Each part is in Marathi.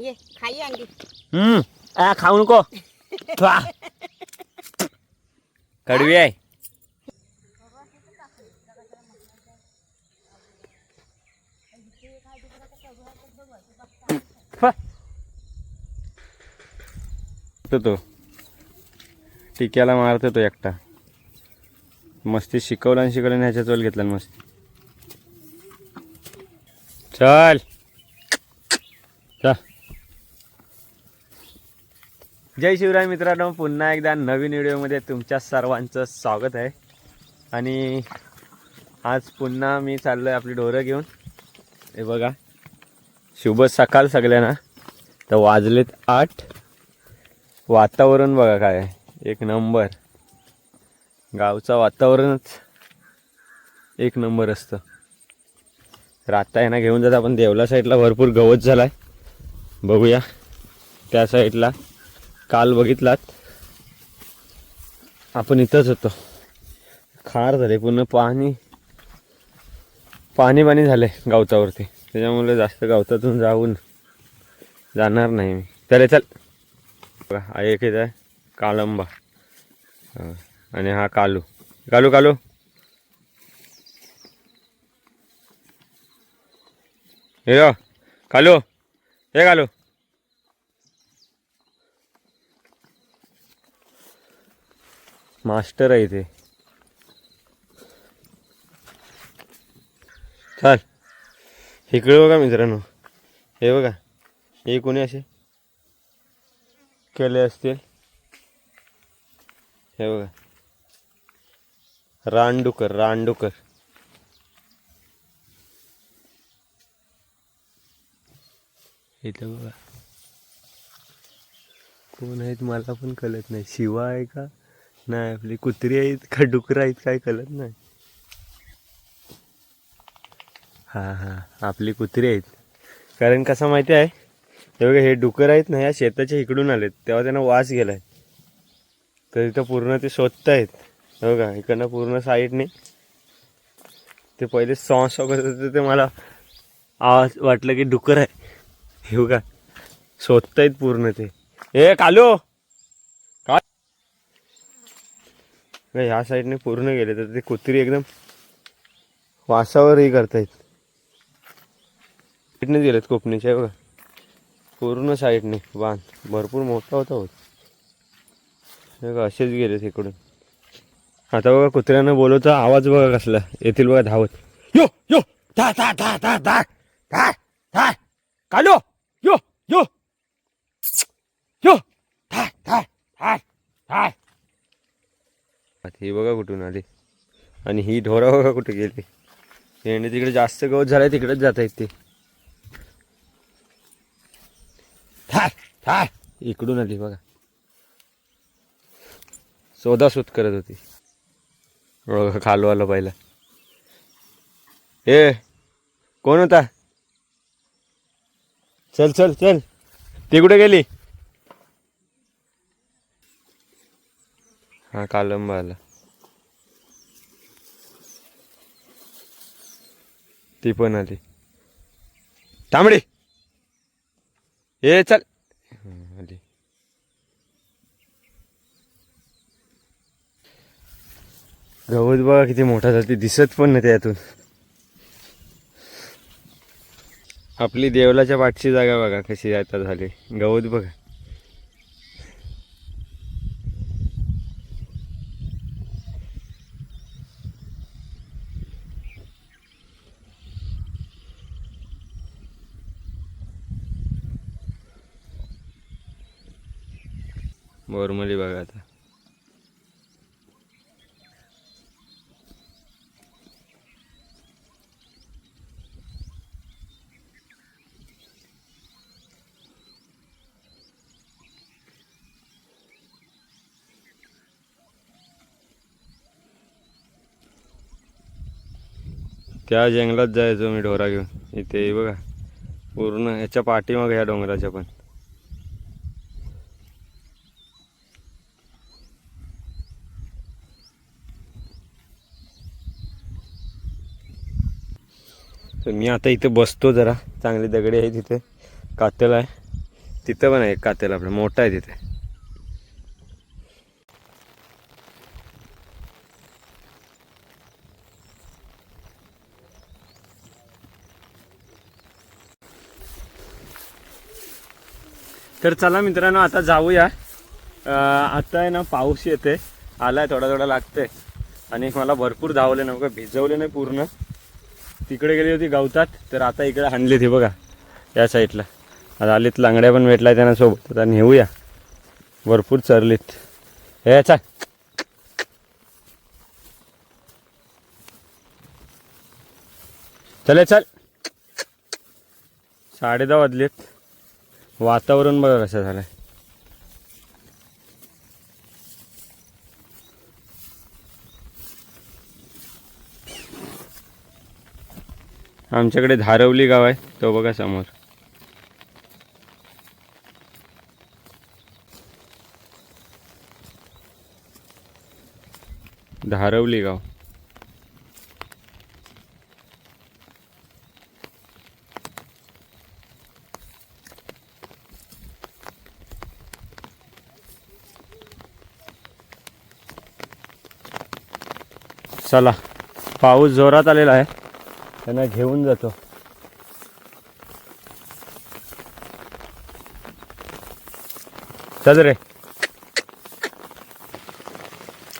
ये खाई अंडी। हम्म आ खाऊ नको थ्वा. कडवी आहे. फा. तो तो. टिक्याला मारतो तो एकटा. मस्ती शिकवलं आणि शिकवलं आणि ह्याच्या चोल घेतला आणि मस्ती. चल. चल. जय शिवराय मित्रांनो पुन्हा एकदा नवीन व्हिडिओमध्ये तुमच्या सर्वांचं स्वागत आहे. आणि आज पुन्हा मी चाललो आहे आपली ढोरं घेऊन. हे बघा शुभ सकाळ सगळ्यांना. तर वाजलेत आठ. वातावरण बघा काय एक नंबर. गावचं वातावरणच एक नंबर असतं. राता आता ना घेऊन जात आपण. देवला साईडला भरपूर गवत झाला आहे बघूया. त्या साईडला काल बघितलात. आपण इथंच होतो. खार झाले पूर्ण पाणी पाणी पाणी झाले गावतावरती. त्याच्यामुळे जास्त गावतातून जाऊन जाणार नाही मी. चले चल. बघा एक इथं आहे कालंबा. आणि हा कालू. कालू कालू. हे कालू. हे कालू. मास्टर आहे इथे चाल. इकडे बघा मित्रांनो. हे बघा. हे कोणी असे? केले असतील. हे बघा. रानडुकर रानडुकर. इथं बघा. कोण आहेत मला पण कळत नाही. शिवा आहे का? नाही आपली कुत्री आहेत का डुकरं आहेत काय कळत नाही. हां हां आपली कुत्री आहेत. कारण कसं माहिती आहे? हे बघा हे डुकर आहेत ना या शेताच्या इकडून आलेत. तेव्हा त्यांना वास गेलाय. तर इथं पूर्ण ते शोधत आहेत. हे बघा इकडनं पूर्ण साईडने ते पहिले सॉ सॉ करत होते ते मला आवाज वाटलं की डुकर आहे. हे बघा शोधतायत पूर्ण ते. ए कालो काय नाही, ह्या साईडने पूर्ण गेले तर ते कुत्री एकदम वासावर हे करतायत. साईडनेच गेलेत कोपणीच्या बघा. पूर्ण साईडने बांध. भरपूर मोठा होता होत बघा असेच गेलेत इकडून. आता बघा कुत्र्यानं बोलवता आवाज बघा कसला. येतील बघा धावत. यो यो धा धा धा धा धा धा धा. कालो. यो यो. यो धा धा धा धा. हे बघा कुठून आली. आणि ही ढोरा बघा कुठे गेली. यांनी तिकडे जास्त गवत झालाय तिकडेच जात आहेत ते. थाय थाय. इकडून आली बघा. शोधाशोध करत होती. बघा खालू आलं पहिला. ए कोण होता? चल चल चल. ती कुठे गेली? हा कालंबा आला ती पण आली. तांबडी! ए चल. आली. गवत बघा किती मोठा झाला ते दिसत पण नाही त्यातून. आपली देवलाच्या पाठची जागा बघा कशी आता झाली. गवत बघा. बोरमली बघा आता. त्या जंगलात जायचो मी ढोरा घेऊन. इथे बघा. पूर्ण ह्याच्या पाठीमागे ह्या डोंगराच्या पण. तर मी आता इथं बसतो जरा. चांगली दगडी आहे तिथे. कातल आहे. तिथं पण आहे कातल कातेल आपलं. मोठं आहे तिथे. तर चला मित्रांनो आता जाऊया. आता आहे ना पाऊस येते आलाय थोडा थोडा लागते आणि मला भरपूर धावले ना बघा भिजवले नाही पूर्ण. तिकडे गेली होती गवतात तर आता इकडे हाणली ती बघा या साईडला. आता आलीत लांगड्या पण भेटला त्यांना सोबत आता नेऊया. भरपूर चरलीत. हे चाल. चले चल. साडे दहा वाजलेत. वातावरण बघा कसं झालंय. आमच्याकडे धारवली गाव आहे तो बघा समोर. धारवली गाव. चला पाऊस जोरात आलेला आहे. त्यांना घेऊन जातो. चल रे.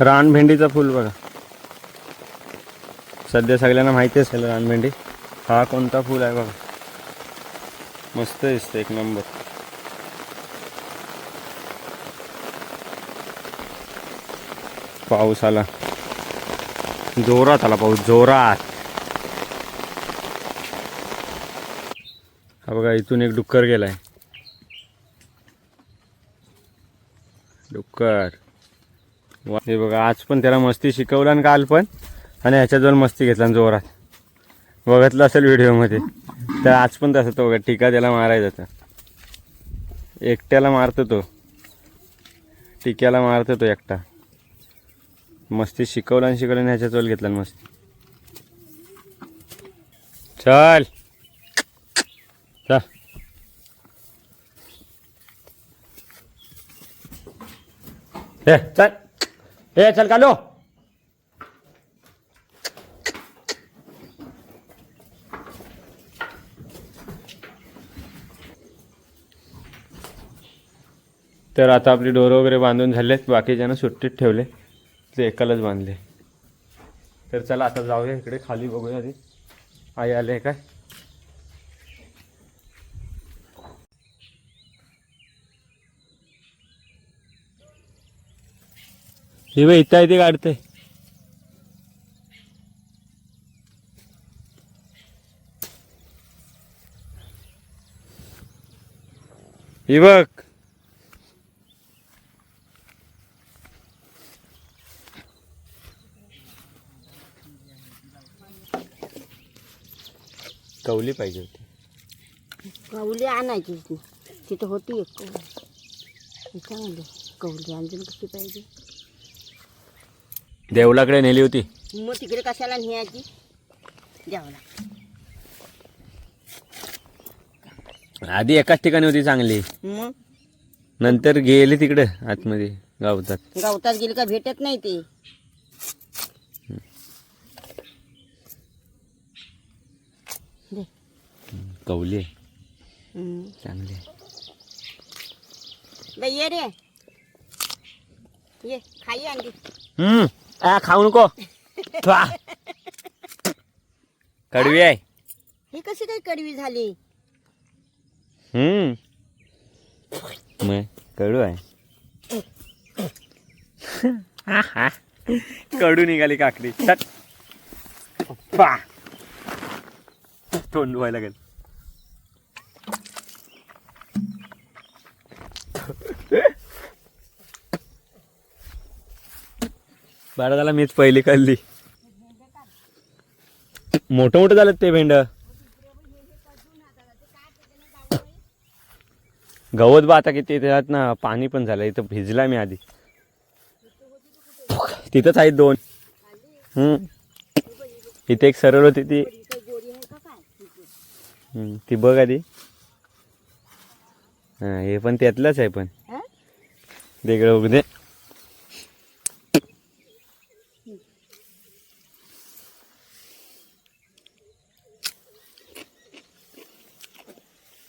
रानभेंडीचं फुल बघा. सध्या सगळ्यांना माहिती असेल रानभेंडी. हा कोणता फुल आहे बघा. मस्त दिसतं एक नंबर. पाऊस आला. जोरात आला पाऊस जोरात हा बघा इथून एक डुक्कर गेलाय. डुक्कर. हे बघा आज पण त्याला मस्ती शिकवलं आणि काल पण. आणि ह्याच्याजवळ मस्ती घेतला आणि जोरात. बघितलं असेल व्हिडिओमध्ये. तर आज पण तसं तो बघा टिका त्याला मारायचा तर एकट्याला मारतो तो. टिक्याला मारतो तो एकटा. मस्ती शिकवलं आणि शिकवलं आणि ह्याच्याजवळ घेतला आणि मस्ती. चल. ए चल. ए चल कालो हो. तर आता आपली डोरं वगैरे बांधून झालेत बाकीच्यानं सुट्टीत ठेवले ते एकालाच बांधले. तर चला आता जाऊया इकडे खाली बघूया आधी. आई आले काय? ही बघ इथं इथे काढते ही बघ. कवली पाहिजे होती. कवली आणायची ती तिथं होती एक. कवली ती चांगली कवली अजून कशी पाहिजे? देवलाकडे नेली होती. मग तिकडे कशाला न्यायची? द्यावला आधी एकाच ठिकाणी होती चांगली. मग? नंतर गेली तिकडे आतमध्ये गावतात. गावतात गेली का भेटत नाही ते? दे. कवली आहे, हम्म. चांगली आहे. बाई ये रे. ये खाई आणली. हम्म. आ, खाऊ नको. कडवी आहे. ही कशी काही कडवी झाली? हम्म. मग कडू आहे. कडू निघाली काकडी. पा. तोंड व्हायला लागेल. बरं झाला मीच पहिली कळली. मोठं मोठं झालं ते भेंड. गवत बा आता किती त्यात ना पाणी पण झालं इथं भिजला मी आधी. तिथंच आहेत दोन. हम्म. इथे एक सरळ होती ती. ती बघ आधी. हा हे पण त्यातलंच आहे पण? वेगळं उग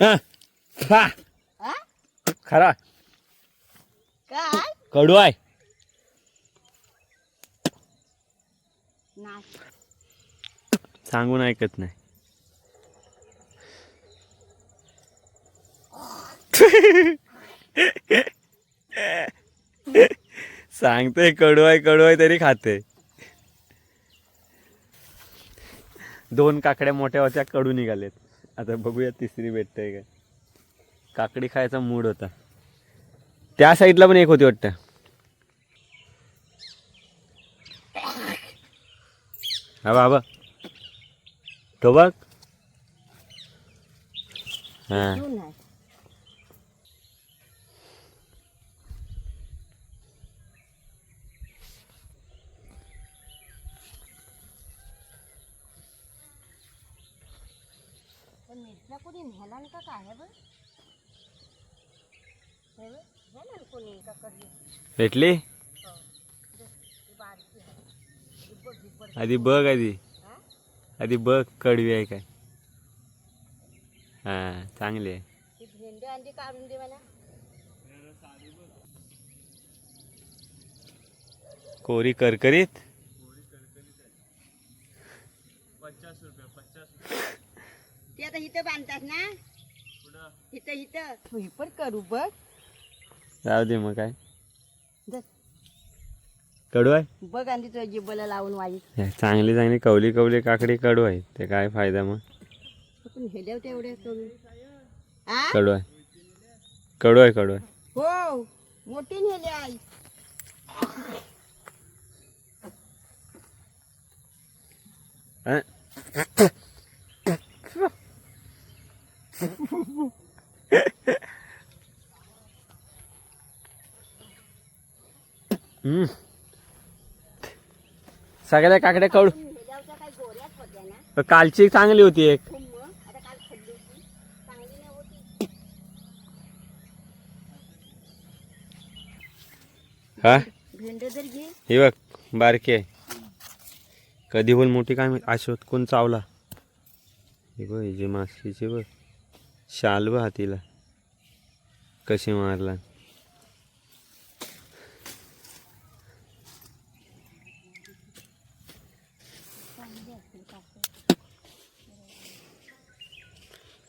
हा. हा? खरा. काय? कडू आहे. नाही. सांगून ऐकत नाही. सांगते कडू आहे कडू आहे तरी खाते दोन काकड्या मोठ्या होत्या कडू निघालेत. आता बघूया तिसरी भेटते काय. काकडी खायचा मूड होता. त्या साईडला पण एक होती वाटतं. हा बाबा. तो बघ. हा तू नाही पण मिरच्या कोणी न्याला का काय आहे बघ हे बघ, न्याला ना कोणी का कधी भेटली ती बारकी आहे ही बघ, बघ. आधी बघ आधी? आधी बघ कडवी आहे काय. हा चांगली आहे. ती भेंडी अंडी काढून दे मला कोरी करकरीत ते आता इथं बांधतात ना? इथं इथं. हे पण करू बघ. जाऊ दे मग काय. धर. कडू आहे? बघ आणि तुझ्या जिब्बाला लावून वाईट हे चांगली चांगली कवली कवली काकडी कडू आहे. ते काय फायदा मग? पण हेल्याव तेवढे करू आ? कडू आहे. कडू आहे कडू आहे. हो मोठी नेली आई अं? हम्म. सगळ्या काकड्या ना कालची चांगली होती एक. हा? हे बघ बारकी आहे. कधी होईल मोठी काय माहीत? अशोत कोण चावला? हे बघ हे जे माशीचे बघ. शाल बघ हातीला. कशी मारला.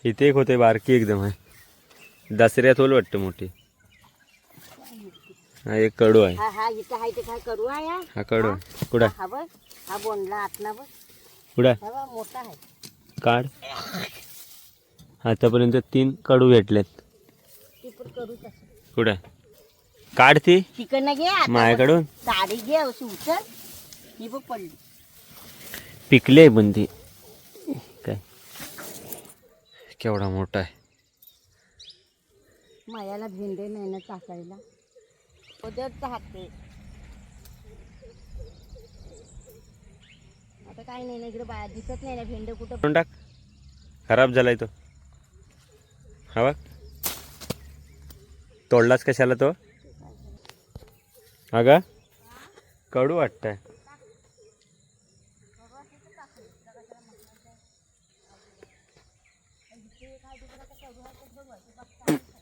इथे एक होते बारकी एकदम आहे. दसऱ्यात होल वाटतं मोठी. हा एक कडू आहे. हा हा हा? हा कडू कुठं? हा हा बोंडला आतला बघ. कुठं? हा मोठा आहे. काढ. आतापर्यंत तीन कडू भेटलेत. कुठं? काढ ती. तिकडनं घे आता माझ्याकडून? साडी घे अशी उचल. ही बघ पडली. पिकले पण ती. काय? केवढा मोठा आहे. मायाला भेंडे नाही ना टाकायला उद्याच हाते आता काय नाही ना इकडे बाहेर दिसत नाही ना भेंड कुठं टाक. खराब झालाय तो. हा बघ. तोडलाच कशाला तो? अगं कडू वाटतंय.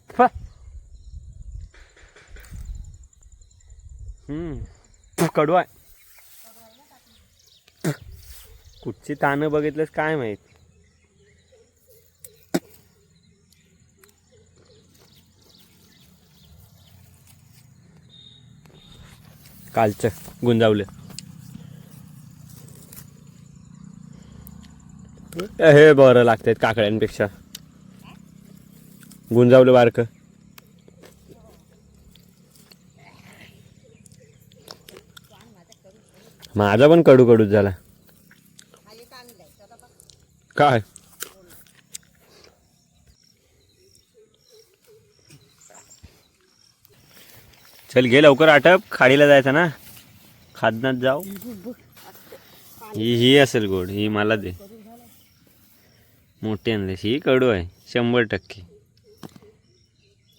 आहे हम्म. कडू आहे. कुठची तानं बघितलंस काय माहीत? कालचं गुंजावलं. हे बरं लागतात काकड्यांपेक्षा. गुंजावलं बारकं. माझा पण कडू कडूच झाला. काय? चल घे लवकर आटप. खाडीला जायचं ना. खादनात जाऊ. ही ही असेल गोड. ही मला दे. मोठी आणलीस. ही कडू आहे. शंभर टक्के.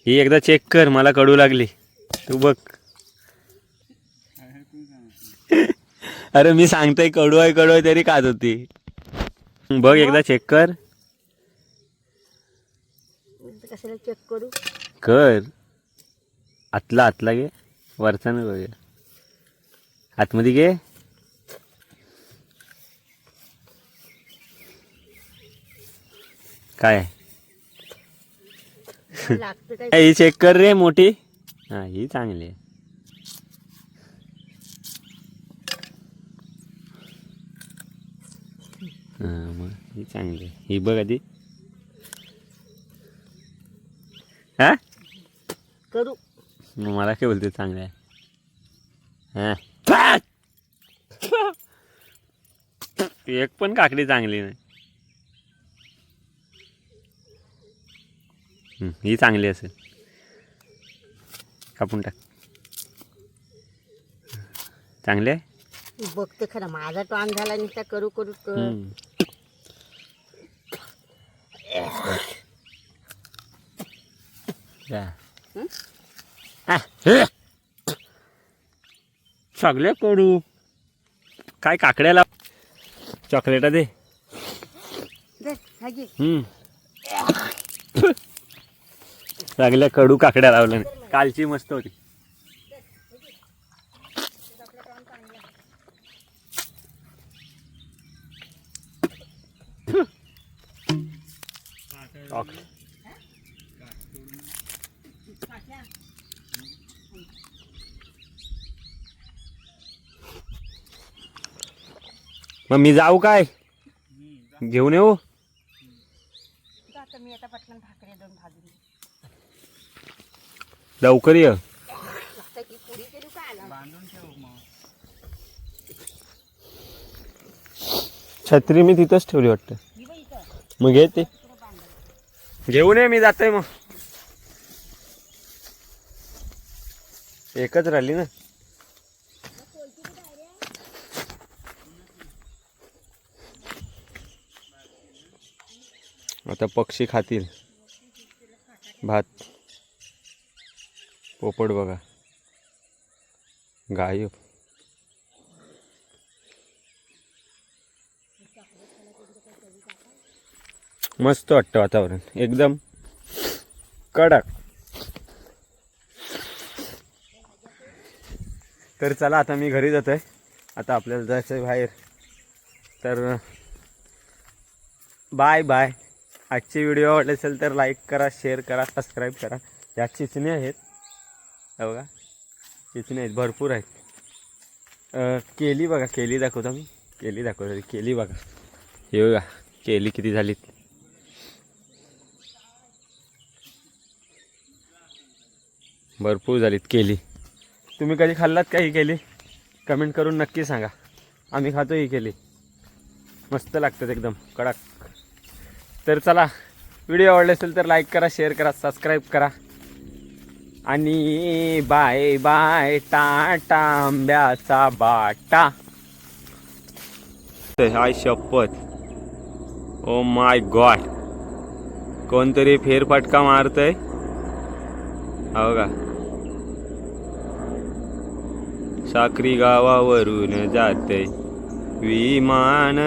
ही एकदा चेक कर. मला कडू लागली. तू बघ. अरे मी सांगतोय कडू आहे कडू आहे तरी खात होती. बघ एकदा चेक कर. चेक करू? कर. आतला आतला घे. वरचा नाही बघ आतमध्ये घे. काय? ही चेक कर रे मोठी. हा ही चांगली आहे. हा मग ही चांगली आहे. ही बघ आधी. हा? करू. मला काय बोलते चांगलं आहे. हा. एक पण काकडी चांगली नाही. ही चांगली असेल. कापून टाक. चांगली आहे? बघते खरं माझा टॉन झाला नुसता करू करू कर. हम्म. हं? हे. सगळे कडू. काय काकड्याला चॉकलेटा दे हा सगळ्या कडू काकड्या लावल्या नाही. कालची मस्त होती. चॉक- मग मी जाऊ काय? घेऊन येऊ? आता मी आता पटकन भाकरी दोन भाजून लवकर ये. छत्री मी तिथंच ठेवली वाटतं. मग घे ते. घेऊन ये मी जातोय मग. एकच राहिली ना. आता पक्षी खातील. भात. पोपट बघा. गायब. मस्त वाटतं वातावरण. एकदम कडक. तर चला आता मी घरी जातोय. आता आपल्याला जायचं आहे बाहेर. तर बाय बाय आजची व्हिडिओ आवडली असेल तर लाईक करा शेअर करा सबस्क्राईब करा. या चिचणी आहेत. बघा चिचणी आहेत भरपूर आहेत. केली बघा केली दाखवतो मी. केली दाखवतो केली बघा. हे बघा केली किती झालीत. भरपूर झालीत केली. तुम्ही कधी खाल्लात का ही केली? कमेंट करून नक्की सांगा. आम्ही खातो ही केली. मस्त लागतात एकदम. कडक. तर चला व्हिडिओ आवडले असेल तर लाईक करा शेअर करा सबस्क्राईब करा. आणि बाय बाय टाटा आंब्याचा बाटा. हाय शपथ. ओ माय गॉड कोणतरी फेरफटका मारतय? हो का? साक्री गावावरून जाते. विमान